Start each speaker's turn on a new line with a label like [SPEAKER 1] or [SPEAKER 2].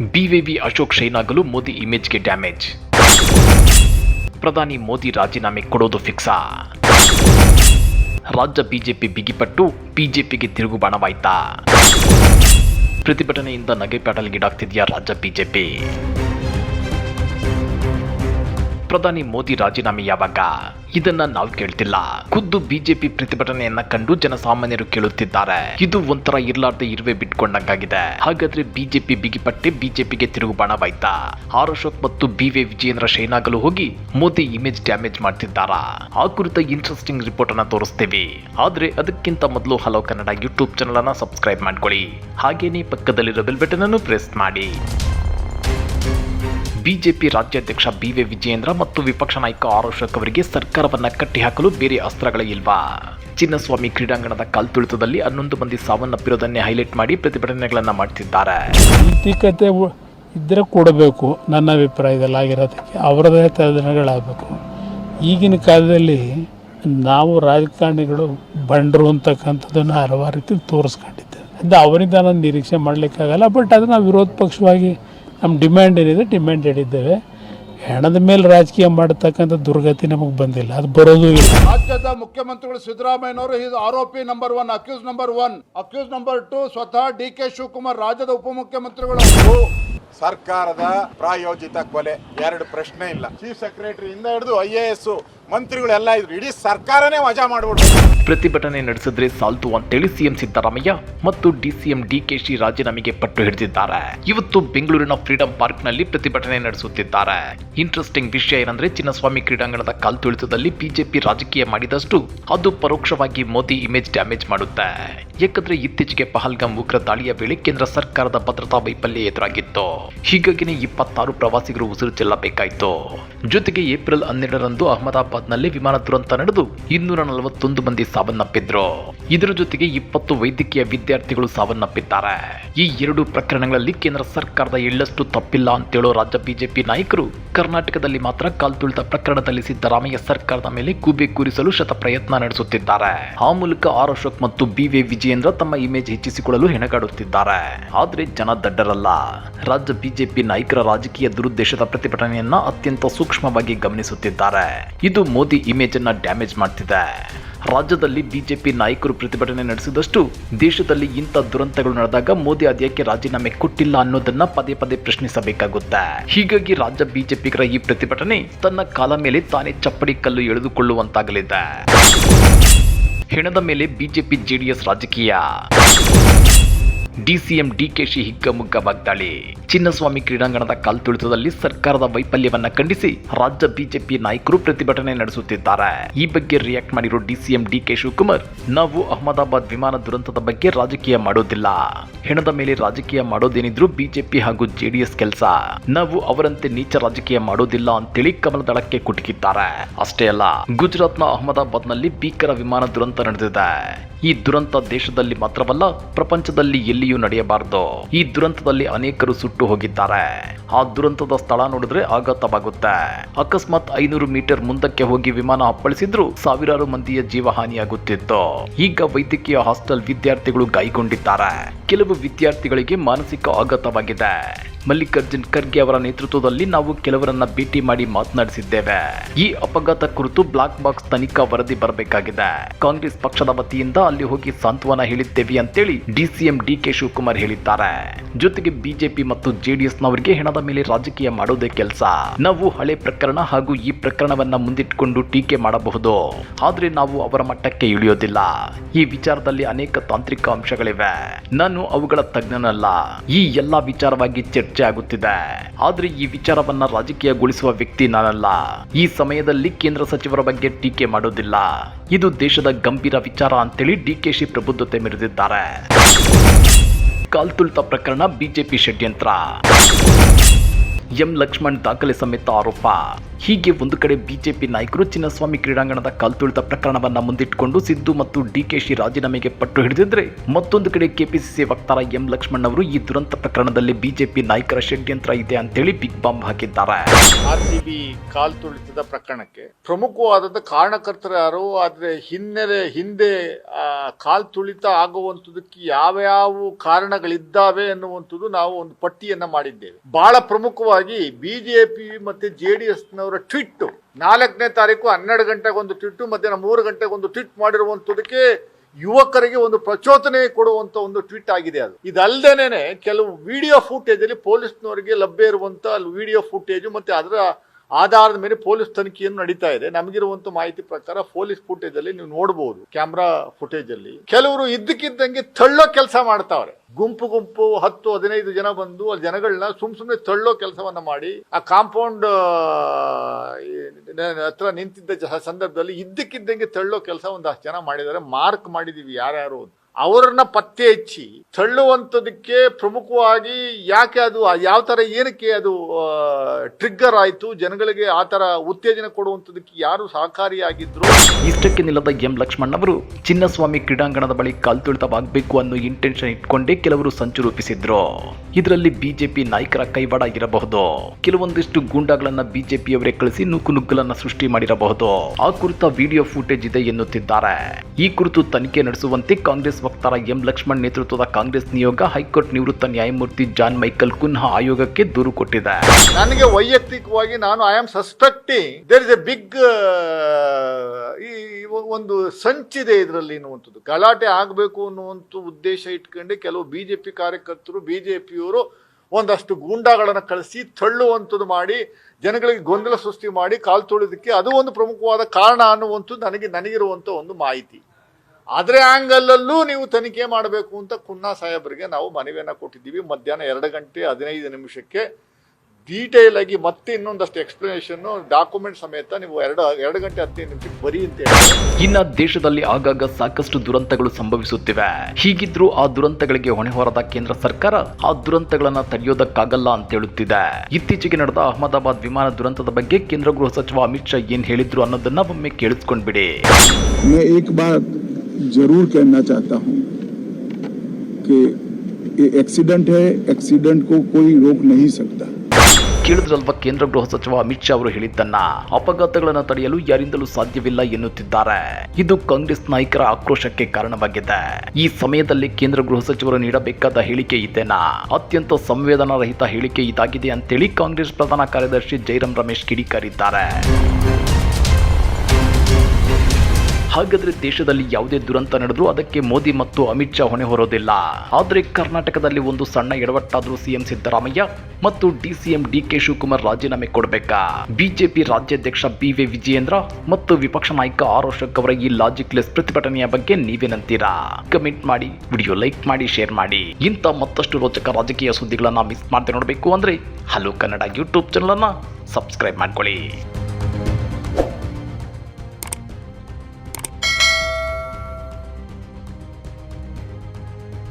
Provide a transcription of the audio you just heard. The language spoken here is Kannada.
[SPEAKER 1] ಬಿವಿವಿ ಅಶೋಕ್ ಶೈನಾಗಲು ಮೋದಿ ಇಮೇಜ್ಗೆ ಡ್ಯಾಮೇಜ್. ಪ್ರಧಾನಿ ಮೋದಿ ರಾಜೀನಾಮೆ ಕೊಡೋದು ಫಿಕ್ಸಾ ರಾಜ್ಯ ಬಿಜೆಪಿ ಬಿಗಿಪಟ್ಟು ಬಿಜೆಪಿಗೆ ತಿರುಗುಬಾಣವಾಯ್ತಾ ಪ್ರತಿಭಟನೆಯಿಂದ ನಗೆಪಾಟಲ್ಗೀಡಾಗ್ತಿದೆಯಾ ರಾಜ್ಯ ಬಿಜೆಪಿ ಪ್ರಧಾನಿ ಮೋದಿ ರಾಜೀನಾಮೆ ಯಾವಾಗ? ಇದನ್ನ ನಾವು ಕೇಳ್ತಿಲ್ಲ. ಖುದ್ದು ಬಿಜೆಪಿ ಪ್ರತಿಭಟನೆಯನ್ನ ಕಂಡು ಜನಸಾಮಾನ್ಯರು ಕೇಳುತ್ತಿದ್ದಾರೆ. ಇದು ಒಂಥರ ಇರ್ಲಾರ್ದೆ ಇರುವೆ ಬಿಟ್ಕೊಂಡಂಗಾಗಿದೆ. ಹಾಗಾದ್ರೆ ಬಿಜೆಪಿ ಬಿಗಿಪಟ್ಟೆ ಬಿಜೆಪಿಗೆ ತಿರುಗುಬಾಣವಾಯ್ತಾ ಆರ್ ಅಶೋಕ್ ಮತ್ತು ಬಿ ವಿ ವಿಜಯೇಂದ್ರ ಶೈನಾಗಲು ಹೋಗಿ ಮೋದಿ ಇಮೇಜ್ ಡ್ಯಾಮೇಜ್ ಮಾಡ್ತಿದ್ದಾರಾ? ಆ ಕುರಿತ ಇಂಟ್ರೆಸ್ಟಿಂಗ್ ರಿಪೋರ್ಟ್ ಅನ್ನ ತೋರಿಸ್ತೀವಿ. ಆದ್ರೆ ಅದಕ್ಕಿಂತ ಮೊದಲು ಹಲೋ ಕನ್ನಡ ಯೂಟ್ಯೂಬ್ ಚಾನಲ್ ಅನ್ನ ಸಬ್ಸ್ಕ್ರೈಬ್ ಮಾಡ್ಕೊಳ್ಳಿ. ಹಾಗೇನೆ ಪಕ್ಕದಲ್ಲಿರೋ ಬೆಲ್ ಬಟನ್ ಅನ್ನು ಪ್ರೆಸ್ ಮಾಡಿ. ಬಿಜೆಪಿ ರಾಜ್ಯಾಧ್ಯಕ್ಷ ಬಿ ವಿ ವಿಜಯೇಂದ್ರ ಮತ್ತು ವಿಪಕ್ಷ ನಾಯಕ ಆರ್ ಅಶೋಕ್ ಅವರಿಗೆ ಸರ್ಕಾರವನ್ನ ಕಟ್ಟಿಹಾಕಲು ಬೇರೆ ಅಸ್ತ್ರಗಳೇ ಇಲ್ವಾ? ಚಿನ್ನಸ್ವಾಮಿ ಕ್ರೀಡಾಂಗಣದ ಕಾಲ್ತುಳಿತದಲ್ಲಿ ಹನ್ನೊಂದು ಮಂದಿ ಸಾವನ್ನಪ್ಪಿರೋದನ್ನೇ ಹೈಲೈಟ್ ಮಾಡಿ ಪ್ರತಿಭಟನೆಗಳನ್ನು ಮಾಡ್ತಿದ್ದಾರೆ.
[SPEAKER 2] ನೈತಿಕತೆ ಇದ್ದರೆ ಕೊಡಬೇಕು. ನನ್ನ ಅಭಿಪ್ರಾಯದಲ್ಲಿ ಆಗಿರೋದಕ್ಕೆ ಅವರದೇ ತದನಗಳಾಗಬೇಕು ಈಗಿನ ಕಾಲದಲ್ಲಿ ನಾವು ರಾಜಕಾರಣಿಗಳು ಬಂಡರು ಅಂತಕ್ಕಂಥದ್ದನ್ನು ಹಲವಾರು ರೀತಿ ತೋರಿಸ್ಕೊಂಡಿದ್ದೇವೆ. ಅದು ಅವರಿಂದ ನಾನು ನಿರೀಕ್ಷೆ ಮಾಡಲಿಕ್ಕಾಗಲ್ಲ, ಬಟ್ ಅದನ್ನು ವಿರೋಧ ಪಕ್ಷವಾಗಿ ನಮ್ಮ ಡಿಮ್ಯಾಂಡ್ ಏನಿದೆ ಡಿಮ್ಯಾಂಡ್ ಹೇಳಿದ್ದೇವೆ. ಹೆಣದ ಮೇಲೆ ರಾಜಕೀಯ ಮಾಡತಕ್ಕಂಥ ದುರ್ಗತಿ ನಮಗೆ ಬಂದಿಲ್ಲ ಅದು ಬರೋದು ಇಲ್ಲ.
[SPEAKER 3] ರಾಜ್ಯದ ಮುಖ್ಯಮಂತ್ರಿಗಳು ಸಿದ್ದರಾಮಯ್ಯನವರು ಇದು ಆರೋಪಿ number one accused number one accused number two ಸ್ವತಃ ಡಿ ಕೆ ಶಿವಕುಮಾರ್ ರಾಜ್ಯದ ಉಪಮುಖ್ಯಮಂತ್ರಿಗಳು.
[SPEAKER 4] ಸರ್ಕಾರದ ಪ್ರಾಯೋಜಿತ ಕೊಲೆ ಎರಡು ಪ್ರಶ್ನೆ ಇಲ್ಲ. ಚೀಫ್ ಸೆಕ್ರೆಟರಿ ಇಂದ ಹಿಡಿದು ಐ ಎ ಎಸ್ ಮಂತ್ರಿಗಳೆಲ್ಲ ಇದ್ರು ಇಡೀ ಸರ್ಕಾರನೇ ವಜಾ ಮಾಡ್ಬಿಡ್ತು
[SPEAKER 1] ಪ್ರತಿಭಟನೆ ನಡೆಸಿದ್ರೆ ಸಾಲ್ತು ಅಂತೇಳಿ ಸಿಎಂ ಸಿದ್ದರಾಮಯ್ಯ ಮತ್ತು ಡಿಸಿಎಂ ಡಿಕೆಶಿ ರಾಜೀನಾಮೆಗೆ ಪಟ್ಟು ಹಿಡಿದಿದ್ದಾರೆ. ಇವತ್ತು ಬೆಂಗಳೂರಿನ ಫ್ರೀಡಂ ಪಾರ್ಕ್ನಲ್ಲಿ ಪ್ರತಿಭಟನೆ ನಡೆಸುತ್ತಿದ್ದಾರೆ. ಇಂಟ್ರೆಸ್ಟಿಂಗ್ ವಿಷಯ ಏನಂದ್ರೆ ಚಿನ್ನಸ್ವಾಮಿ ಕ್ರೀಡಾಂಗಣದ ಕಾಲ್ತುಳಿತದಲ್ಲಿ ಬಿಜೆಪಿ ರಾಜಕೀಯ ಮಾಡಿದಷ್ಟು ಅದು ಪರೋಕ್ಷವಾಗಿ ಮೋದಿ ಇಮೇಜ್ ಡ್ಯಾಮೇಜ್ ಮಾಡುತ್ತೆ. ಯಾಕಂದ್ರೆ ಇತ್ತೀಚೆಗೆ ಪಹಲ್ಗಾಮ್ ಉಗ್ರ ದಾಳಿಯ ವೇಳೆ ಕೇಂದ್ರ ಸರ್ಕಾರದ ಭದ್ರತಾ ವೈಫಲ್ಯ ಎದುರಾಗಿತ್ತು. ಹೀಗಾಗಿನೇ ಇಪ್ಪತ್ತಾರು ಪ್ರವಾಸಿಗರು ಉಸಿರು ಚೆಲ್ಲಬೇಕಾಯಿತು. ಜೊತೆಗೆ ಏಪ್ರಿಲ್ ಹನ್ನೆರಡರಂದು ಅಹಮದಾಬಾದ್ನಲ್ಲಿ ವಿಮಾನ ದುರಂತ ನಡೆದು ಇನ್ನೂರ ನಲವತ್ತೊಂದು ಮಂದಿ ಸಾವನ್ನಪ್ಪಿದ್ರು. ಇದರ ಜೊತೆಗೆ ಇಪ್ಪತ್ತು ವೈದ್ಯಕೀಯ ವಿದ್ಯಾರ್ಥಿಗಳು ಸಾವನ್ನಪ್ಪಿದ್ದಾರೆ. ಈ ಎರಡು ಪ್ರಕರಣಗಳಲ್ಲಿ ಕೇಂದ್ರ ಸರ್ಕಾರದ ಎಳ್ಳಷ್ಟು ತಪ್ಪಿಲ್ಲ ಅಂತೇಳೋ ರಾಜ್ಯ ಬಿಜೆಪಿ ನಾಯಕರು ಕರ್ನಾಟಕದಲ್ಲಿ ಮಾತ್ರ ಕಾಲ್ತುಳಿತ ಪ್ರಕರಣದಲ್ಲಿ ಸಿದ್ದರಾಮಯ್ಯ ಸರ್ಕಾರದ ಮೇಲೆ ಕೂಬೆ ಕೂರಿಸಲು ಶತ ಪ್ರಯತ್ನ ನಡೆಸುತ್ತಿದ್ದಾರೆ. ಆ ಮೂಲಕ ಆರ್ ಅಶೋಕ್ ಮತ್ತು ಬಿ ವಿ ವಿಜಯೇಂದ್ರ ತಮ್ಮ ಇಮೇಜ್ ಹೆಚ್ಚಿಸಿಕೊಳ್ಳಲು ಹೆಣಗಾಡುತ್ತಿದ್ದಾರೆ. ಆದ್ರೆ ಜನ ದಡ್ಡರಲ್ಲ. ರಾಜ್ಯ ಬಿಜೆಪಿ ನಾಯಕರ ರಾಜಕೀಯ ದುರುದ್ದೇಶದ ಪ್ರತಿಭಟನೆಯನ್ನ ಅತ್ಯಂತ ಸೂಕ್ಷ್ಮವಾಗಿ ಗಮನಿಸುತ್ತಿದ್ದಾರೆ. ಇದು ಮೋದಿ ಇಮೇಜ್ ಅನ್ನ ಡ್ಯಾಮೇಜ್ ಮಾಡ್ತಿದೆ. ರಾಜ್ಯದಲ್ಲಿ ಬಿಜೆಪಿ ನಾಯಕರು ಪ್ರತಿಭಟನೆ ನಡೆಸಿದಷ್ಟು ದೇಶದಲ್ಲಿ ಇಂಥ ದುರಂತಗಳು ನಡೆದಾಗ ಮೋದಿ ಅದ್ಯಾಕೆ ರಾಜೀನಾಮೆ ಕೊಟ್ಟಿಲ್ಲ ಅನ್ನೋದನ್ನ ಪದೇ ಪದೇ ಪ್ರಶ್ನಿಸಬೇಕಾಗುತ್ತೆ. ಹೀಗಾಗಿ ರಾಜ್ಯ ಬಿಜೆಪಿಗರ ಈ ಪ್ರತಿಭಟನೆ ತನ್ನ ಕಾಲ ಮೇಲೆ ತಾನೇ ಚಪ್ಪಡಿ ಕಲ್ಲು ಎಳೆದುಕೊಳ್ಳುವಂತಾಗಲಿದೆ. ಹೆಣದ ಮೇಲೆ ಬಿಜೆಪಿ ಜೆಡಿಎಸ್ ರಾಜಕೀಯ. ಡಿಸಿಎಂ ಡಿಕೆಶಿ ಹಿಗ್ಗಮುಗ್ಗ ವಾಗ್ದಾಳಿ ಚಿನ್ನಸ್ವಾಮಿ ಕ್ರೀಡಾಂಗಣದ ಕಾಲ್ತುಳಿತದಲ್ಲಿ ಸರ್ಕಾರದ ವೈಫಲ್ಯವನ್ನ ಖಂಡಿಸಿ ರಾಜ್ಯ ಬಿಜೆಪಿ ನಾಯಕರು ಪ್ರತಿಭಟನೆ ನಡೆಸುತ್ತಿದ್ದಾರೆ. ಈ ಬಗ್ಗೆ ರಿಯಾಕ್ಟ್ ಮಾಡಿರೋ ಡಿಸಿಎಂ ಡಿಕೆ ಶಿವಕುಮಾರ್, ನಾವು ಅಹಮದಾಬಾದ್ ವಿಮಾನ ದುರಂತದ ಬಗ್ಗೆ ರಾಜಕೀಯ ಮಾಡೋದಿಲ್ಲ. ಹೆಣದ ಮೇಲೆ ರಾಜಕೀಯ ಮಾಡೋದೇನಿದ್ರು ಬಿಜೆಪಿ ಹಾಗೂ ಜೆಡಿಎಸ್ ಕೆಲಸ. ನಾವು ಅವರಂತೆ ನೀಚ ರಾಜಕೀಯ ಮಾಡೋದಿಲ್ಲ ಅಂತೇಳಿ ಕಮಲದಳಕ್ಕೆ ಕುಟುಕಿದ್ದಾರೆ. ಅಷ್ಟೇ ಅಲ್ಲ, ಗುಜರಾತ್ನ ಅಹಮದಾಬಾದ್ನಲ್ಲಿ ಭೀಕರ ವಿಮಾನ ದುರಂತ ನಡೆದಿದೆ. ಈ ದುರಂತ ದೇಶದಲ್ಲಿ ಮಾತ್ರವಲ್ಲ ಪ್ರಪಂಚದಲ್ಲಿ ಎಲ್ಲಿಯೂ ನಡೆಯಬಾರದು. ಈ ದುರಂತದಲ್ಲಿ ಅನೇಕರು ಸುಟ್ಟು ಹೋಗಿದ್ದಾರೆ. ಆ ದುರಂತದ ಸ್ಥಳ ನೋಡಿದ್ರೆ ಆಘಾತವಾಗುತ್ತೆ. ಅಕಸ್ಮಾತ್ ಐನೂರು ಮೀಟರ್ ಮುಂದಕ್ಕೆ ಹೋಗಿ ವಿಮಾನ ಅಪ್ಪಳಿಸಿದ್ರು ಸಾವಿರಾರು ಮಂದಿಯ ಜೀವಹಾನಿಯಾಗುತ್ತಿತ್ತು. ಈಗ ವೈದ್ಯಕೀಯ ಹಾಸ್ಟೆಲ್ ವಿದ್ಯಾರ್ಥಿಗಳು ಗಾಯಗೊಂಡಿದ್ದಾರೆ. ಕೆಲವು ವಿದ್ಯಾರ್ಥಿಗಳಿಗೆ ಮಾನಸಿಕ ಆಘಾತವಾಗಿದೆ. ಮಲ್ಲಿಕಾರ್ಜುನ್ ಖರ್ಗೆ ಅವರ ನೇತೃತ್ವದಲ್ಲಿ ನಾವು ಕೆಲವರನ್ನ ಭೇಟಿ ಮಾಡಿ ಮಾತನಾಡಿಸಿದ್ದೇವೆ. ಈ ಅಪಘಾತ ಕುರಿತು ಬ್ಲಾಕ್ ಬಾಕ್ಸ್ ತನಿಖಾ ವರದಿ ಬರಬೇಕಾಗಿದೆ. ಕಾಂಗ್ರೆಸ್ ಪಕ್ಷದ ವತಿಯಿಂದ ಅಲ್ಲಿ ಹೋಗಿ ಸಾಂತ್ವನ ಹೇಳಿದ್ದೇವೆ ಅಂತೇಳಿ ಡಿಸಿಎಂ ಡಿ ಕೆ ಶಿವಕುಮಾರ್ ಹೇಳಿದ್ದಾರೆ. ಜೊತೆಗೆ ಬಿಜೆಪಿ ಮತ್ತು ಜೆಡಿಎಸ್ ನವರಿಗೆ ಹೆಣದ ಮೇಲೆ ರಾಜಕೀಯ ಮಾಡೋದೇ ಕೆಲಸ. ನಾವು ಹಳೆ ಪ್ರಕರಣ ಹಾಗೂ ಈ ಪ್ರಕರಣವನ್ನ ಮುಂದಿಟ್ಟುಕೊಂಡು ಟೀಕೆ ಮಾಡಬಹುದು. ಆದ್ರೆ ನಾವು ಅವರ ಮಟ್ಟಕ್ಕೆ ಇಳಿಯೋದಿಲ್ಲ. ಈ ವಿಚಾರದಲ್ಲಿ ಅನೇಕ ತಾಂತ್ರಿಕ ಅಂಶಗಳಿವೆ. ನಾನು ಅವುಗಳ ತಜ್ಞನಲ್ಲ. ಈ ಎಲ್ಲಾ ವಿಚಾರವಾಗಿ ಚರ್ಚೆ ಆಗುತ್ತಿದೆ ಆದ್ರೆ ಈ ವಿಚಾರವನ್ನ ರಾಜಕೀಯಗೊಳಿಸುವ ವ್ಯಕ್ತಿ ನಾನಲ್ಲ. ಈ ಸಮಯದಲ್ಲಿ ಕೇಂದ್ರ ಸಚಿವರ ಬಗ್ಗೆ ಟೀಕೆ ಮಾಡೋದಿಲ್ಲ. ಇದು ದೇಶದ ಗಂಭೀರ ವಿಚಾರ ಅಂತೇಳಿ ಡಿಕೆಶಿ ಪ್ರಬುದ್ಧತೆ ಮೆರೆದಿದ್ದಾರೆ. ಕಾಲ್ತುಳಿತ ಪ್ರಕರಣ ಬಿಜೆಪಿ ಷಡ್ಯಂತ್ರ. ಎಂ ಲಕ್ಷ್ಮಣ್ ದಾಖಲೆ ಸಮೇತ ಆರೋಪ. ಹೀಗೆ ಒಂದು ಕಡೆ ಬಿಜೆಪಿ ನಾಯಕರು ಚಿನ್ನಸ್ವಾಮಿ ಕ್ರೀಡಾಂಗಣದ ಕಾಲ್ತುಳಿತ ಪ್ರಕರಣವನ್ನು ಮುಂದಿಟ್ಟುಕೊಂಡು ಸಿದ್ದು ಮತ್ತು ಡಿಕೆಶಿ ರಾಜೀನಾಮೆಗೆ ಪಟ್ಟು ಹಿಡಿದಿದ್ರೆ ಮತ್ತೊಂದು ಕಡೆ ಕೆಪಿಸಿಸಿ ವಕ್ತಾರ ಎಂ ಲಕ್ಷ್ಮಣ್ ಅವರು ಈ ದುರಂತ ಪ್ರಕರಣದಲ್ಲಿ ಬಿಜೆಪಿ ನಾಯಕರ ಷಡ್ಯಂತ್ರ ಇದೆ ಅಂತೇಳಿ ಬಿಗ್ ಬಾಂಬ್ ಹಾಕಿದ್ದಾರೆ.
[SPEAKER 5] ಆರ್ಸಿಬಿ ಕಾಲ್ತುಳಿತದ ಪ್ರಕರಣಕ್ಕೆ ಪ್ರಮುಖವಾದ ಕಾರಣಕರ್ತರು ಯಾರು? ಆದ್ರೆ ಹಿನ್ನೆಲೆ, ಹಿಂದೆ ಕಾಲ್ತುಳಿತ ಕಾಲ್ ತುಳಿತ ಆಗುವಂಥದಕ್ಕೆ ಯಾವ್ಯಾವ ಕಾರಣಗಳಿದ್ದಾವೆ ಅನ್ನುವಂಥದ್ದು ನಾವು ಒಂದು ಪಟ್ಟಿಯನ್ನ ಮಾಡಿದ್ದೇವೆ. ಬಹಳ ಪ್ರಮುಖವಾಗಿ ಬಿಜೆಪಿ ಮತ್ತೆ ಜೆ ಡಿ ಎಸ್ನವರ ಟ್ವಿಟ್ ನಾಲ್ಕನೇ ತಾರೀಕು ಹನ್ನೆರಡು ಗಂಟೆಗೆ ಒಂದು ಟ್ವಿಟ್ ಮಧ್ಯಾಹ್ನ ಮೂರು ಗಂಟೆಗೆ ಒಂದು ಟ್ವಿಟ್ ಮಾಡಿರುವಂಥದಕ್ಕೆ ಯುವಕರಿಗೆ ಒಂದು ಪ್ರಚೋದನೆ ಕೊಡುವಂತ ಒಂದು ಟ್ವೀಟ್ ಆಗಿದೆ ಅದು. ಇದಲ್ದೇನೆ ಕೆಲವು ವಿಡಿಯೋ ಫುಟೇಜ್ ಅಲ್ಲಿ ಪೊಲೀಸ್ನವರಿಗೆ ಲಭ್ಯ ಇರುವಂತ ವಿಡಿಯೋ ಫುಟೇಜ್ ಮತ್ತೆ ಅದರ ಆಧಾರದ ಮೇಲೆ ಪೊಲೀಸ್ ತನಿಖೆಯನ್ನು ನಡೀತಾ ಇದೆ. ನಮಗಿರುವಂತ ಮಾಹಿತಿ ಪ್ರಕಾರ ಪೊಲೀಸ್ ಫುಟೇಜ್ ಅಲ್ಲಿ ನೀವು ನೋಡಬಹುದು ಕ್ಯಾಮ್ರಾ ಫುಟೇಜ್ ಅಲ್ಲಿ ಕೆಲವರು ಇದ್ದಕ್ಕಿದ್ದಂಗೆ ತಳ್ಳೋ ಕೆಲಸ ಮಾಡ್ತಾವ್ರೆ. ಗುಂಪು ಗುಂಪು ಹತ್ತು, ಹದಿನೈದು ಜನ ಬಂದು ಅಲ್ಲಿ ಜನಗಳನ್ನ ಸುಮ್ ಸುಮ್ನೆ ತಳ್ಳೋ ಕೆಲಸವನ್ನ ಮಾಡಿ, ಆ ಕಾಂಪೌಂಡ್ ಹತ್ರ ನಿಂತಿದ್ದ ಸಂದರ್ಭದಲ್ಲಿ ಇದ್ದಕ್ಕಿದ್ದಂಗೆ ತಳ್ಳೋ ಕೆಲಸ ಒಂದಷ್ಟು ಜನ ಮಾಡಿದ್ದಾರೆ. ಮಾರ್ಕ್ ಮಾಡಿದೀವಿ ಯಾರ್ಯಾರು ಅಂತ. ಅವರನ್ನ ಪತ್ತೆ ಹಚ್ಚಿ ತಳ್ಳುವಂಥದಕ್ಕೆ ಪ್ರಮುಖವಾಗಿ ಯಾಕೆ ಅದು, ಯಾವ ತರ ಏನಕ್ಕೆ ಅದು ಟ್ರಿಗ್ಗರ್ ಆಯ್ತು, ಜನಗಳಿಗೆ ಆ ತರ ಉತ್ತೇಜನ ಕೊಡುವಂಥದಕ್ಕೆ ಯಾರು ಸಹಕಾರಿಯಾಗಿದ್ರು?
[SPEAKER 1] ಇಷ್ಟಕ್ಕೆ ನಿಲ್ಲದ ಎಂ ಲಕ್ಷ್ಮಣ್ ಅವರು, ಚಿನ್ನಸ್ವಾಮಿ ಕ್ರೀಡಾಂಗಣದ ಬಳಿ ಕಾಲ್ತುಳಿತವಾಗಬೇಕು ಅನ್ನೋ ಇಂಟೆನ್ಷನ್ ಇಟ್ಕೊಂಡೇ ಕೆಲವರು ಸಂಚು ರೂಪಿಸಿದ್ರು. ಇದರಲ್ಲಿ ಬಿಜೆಪಿ ನಾಯಕರ ಕೈವಾಡ ಇರಬಹುದು. ಕೆಲವೊಂದಿಷ್ಟು ಗೂಂಡಾಗಳನ್ನ ಬಿಜೆಪಿಯವರೇ ಕಳಿಸಿ ನುಗ್ಗು ನುಗ್ಗಲನ್ನ ಸೃಷ್ಟಿ ಮಾಡಿರಬಹುದು. ಆ ಕುರಿತ ವಿಡಿಯೋ ಫುಟೇಜ್ ಇದೆ ಎನ್ನುತ್ತಿದ್ದಾರೆ. ಈ ಕುರಿತು ತನಿಖೆ ನಡೆಸುವಂತೆ ಕಾಂಗ್ರೆಸ್ ವಕ್ತಾರ ಎಂ ಲಕ್ಷ್ಮಣ್ ನೇತೃತ್ವದ ಕಾಂಗ್ರೆಸ್ ನಿಯೋಗ ಹೈಕೋರ್ಟ್ ನಿವೃತ್ತ ನ್ಯಾಯಮೂರ್ತಿ ಜಾನ್ ಮೈಕಲ್ ಕುನ್ಹಾ ಆಯೋಗಕ್ಕೆ ದೂರು ಕೊಟ್ಟಿದೆ.
[SPEAKER 5] ನನಗೆ ವೈಯಕ್ತಿಕವಾಗಿ ನಾನು I am suspecting there is a big ಈ ಒಂದು ಸಂಚಿದೆ ಇದರಲ್ಲಿ ಅನ್ನುವಂಥದ್ದು ಗಲಾಟೆ ಆಗಬೇಕು ಅನ್ನುವಂಥ ಉದ್ದೇಶ ಇಟ್ಕೊಂಡು ಕೆಲವು ಬಿಜೆಪಿ ಕಾರ್ಯಕರ್ತರು, ಬಿಜೆಪಿಯವರು ಒಂದಷ್ಟು ಗೂಂಡಾಗಳನ್ನು ಕಳಿಸಿ ತಳ್ಳುವಂಥದ್ದು ಮಾಡಿ, ಜನಗಳಿಗೆ ಗೊಂದಲ ಸೃಷ್ಟಿ ಮಾಡಿ ಕಾಲು ತೊಳೆದಕ್ಕೆ ಅದು ಒಂದು ಪ್ರಮುಖವಾದ ಕಾರಣ ಅನ್ನುವಂಥದ್ದು ನನಗೆ, ನನಗಿರುವಂಥ ಒಂದು ಮಾಹಿತಿ. ಆದರೆ ಆ್ಯಂಗಲಲ್ಲೂ ನೀವು ತನಿಖೆ ಮಾಡಬೇಕು ಅಂತ ಕುನ್ನಾ ಸಾಹೇಬರಿಗೆ ನಾವು ಮನವಿಯನ್ನು ಕೊಟ್ಟಿದ್ದೀವಿ. ಮಧ್ಯಾಹ್ನ ಎರಡು ಗಂಟೆ ಹದಿನೈದು ನಿಮಿಷಕ್ಕೆ ಡೀಟೇಲ್ ಆಗಿ ಮತ್ತೆ ಇನ್ನೊಂದಷ್ಟು ಎಕ್ಸ್ಪ್ಲನೇಷನ್ನು ಡಾಕ್ಯುಮೆಂಟ್ ಸಮೇತ ನೀವು ಎರಡು ಎರಡು ಗಂಟೆ ಹದಿನೈದು ನಿಮಿಷಕ್ಕೆ ಬರೀ ಅಂತ ಹೇಳಿ.
[SPEAKER 1] ಇನ್ನು ದೇಶದಲ್ಲಿ ಆಗಾಗ ಸಾಕಷ್ಟು ದುರಂತಗಳು ಸಂಭವಿಸುತ್ತಿವೆ. ಹೀಗಿದ್ರೂ ಆ ದುರಂತಗಳಿಗೆ ಹೊಣೆ ಹೊರದ ಕೇಂದ್ರ ಸರ್ಕಾರ ಆ ದುರಂತಗಳನ್ನ ತಡೆಯೋದಕ್ಕಾಗಲ್ಲ ಅಂತ ಹೇಳುತ್ತಿದೆ. ಇತ್ತೀಚೆಗೆ ನಡೆದ ಅಹಮದಾಬಾದ್ ವಿಮಾನ ದುರಂತದ ಬಗ್ಗೆ ಕೇಂದ್ರ ಗೃಹ ಸಚಿವ ಅಮಿತ್ ಶಾ ಏನ್ ಹೇಳಿದ್ರು ಅನ್ನೋದನ್ನ ಒಮ್ಮೆ ಕೇಳಿಸ್ಕೊಂಡ್ಬಿಡಿ.
[SPEAKER 6] जरूर कहना चाहता हूं कि ये एक्सीडेंट है एक्सीडेंट को कोई रोक नहीं सकता
[SPEAKER 1] ಕೇಳಿದ್ರಲ್ವ ಕೇಂದ್ರ ಗೃಹ ಸಚಿವ ಅಮಿತ್ ಶಾ ಅವರು ಹೇಳಿದ್ದನ್ನ ಅಪಘಾತಗಳನ್ನು ತಡೆಯಲು ಯಾರಿಂದಲೂ ಸಾಧ್ಯವಿಲ್ಲ ಎನ್ನುತ್ತಿದ್ದಾರೆ ಇದು ಕಾಂಗ್ರೆಸ್ ನಾಯಕರ ಆಕ್ರೋಶಕ್ಕೆ ಕಾರಣವಾಗಿದೆ ಈ ಸಮಯದಲ್ಲಿ ಕೇಂದ್ರ ಗೃಹ ಸಚಿವರು ನೀಡಬೇಕಾದ ಹೇಳಿಕೆ ಇದ್ದೇನಾ ಅತ್ಯಂತ ಸಂವೇದನಾ ರಹಿತ ಹೇಳಿಕೆ ಇದಾಗಿದೆ ಅಂತೇಳಿ ಕಾಂಗ್ರೆಸ್ ಪ್ರಧಾನ ಕಾರ್ಯದರ್ಶಿ ಜೈರಾಮ್ ರಮೇಶ್ ಕಿಡಿಕಾರಿದ್ದಾರೆ ಹಾಗಾದ್ರೆ ದೇಶದಲ್ಲಿ ಯಾವುದೇ ದುರಂತ ನಡೆದರೂ ಅದಕ್ಕೆ ಮೋದಿ ಮತ್ತು ಅಮಿತ್ ಶಾ ಹೊಣೆ ಹೊರೋದಿಲ್ಲ. ಆದರೆ ಕರ್ನಾಟಕದಲ್ಲಿ ಒಂದು ಸಣ್ಣ ಎಡವಟ್ಟಾದ್ರೂ ಸಿಎಂ ಸಿದ್ದರಾಮಯ್ಯ ಮತ್ತು ಡಿಸಿಎಂ ಡಿ ಕೆ ಶಿವಕುಮಾರ್ ರಾಜೀನಾಮೆ ಕೊಡಬೇಕಾ? ಬಿಜೆಪಿ ರಾಜ್ಯಾಧ್ಯಕ್ಷ ಬಿ ವಿ ವಿಜಯೇಂದ್ರ ಮತ್ತು ವಿಪಕ್ಷ ನಾಯಕ ಆರ್ ಅಶೋಕ್ ಅವರ ಈ ಲಾಜಿಕ್ಲೆಸ್ ಪ್ರತಿಭಟನೆಯ ಬಗ್ಗೆ ನೀವೇನಂತೀರಾ ಕಮೆಂಟ್ ಮಾಡಿ, ವಿಡಿಯೋ ಲೈಕ್ ಮಾಡಿ, ಶೇರ್ ಮಾಡಿ. ಇಂಥ ಮತ್ತಷ್ಟು ರೋಚಕ ರಾಜಕೀಯ ಸುದ್ದಿಗಳನ್ನ ಮಿಸ್ ಮಾಡದೆ ನೋಡಬೇಕು ಅಂದ್ರೆ ಹಲೋ ಕನ್ನಡ ಯೂಟ್ಯೂಬ್ ಚಾನಲನ್ನು ಸಬ್ಸ್ಕ್ರೈಬ್ ಮಾಡ್ಕೊಳ್ಳಿ.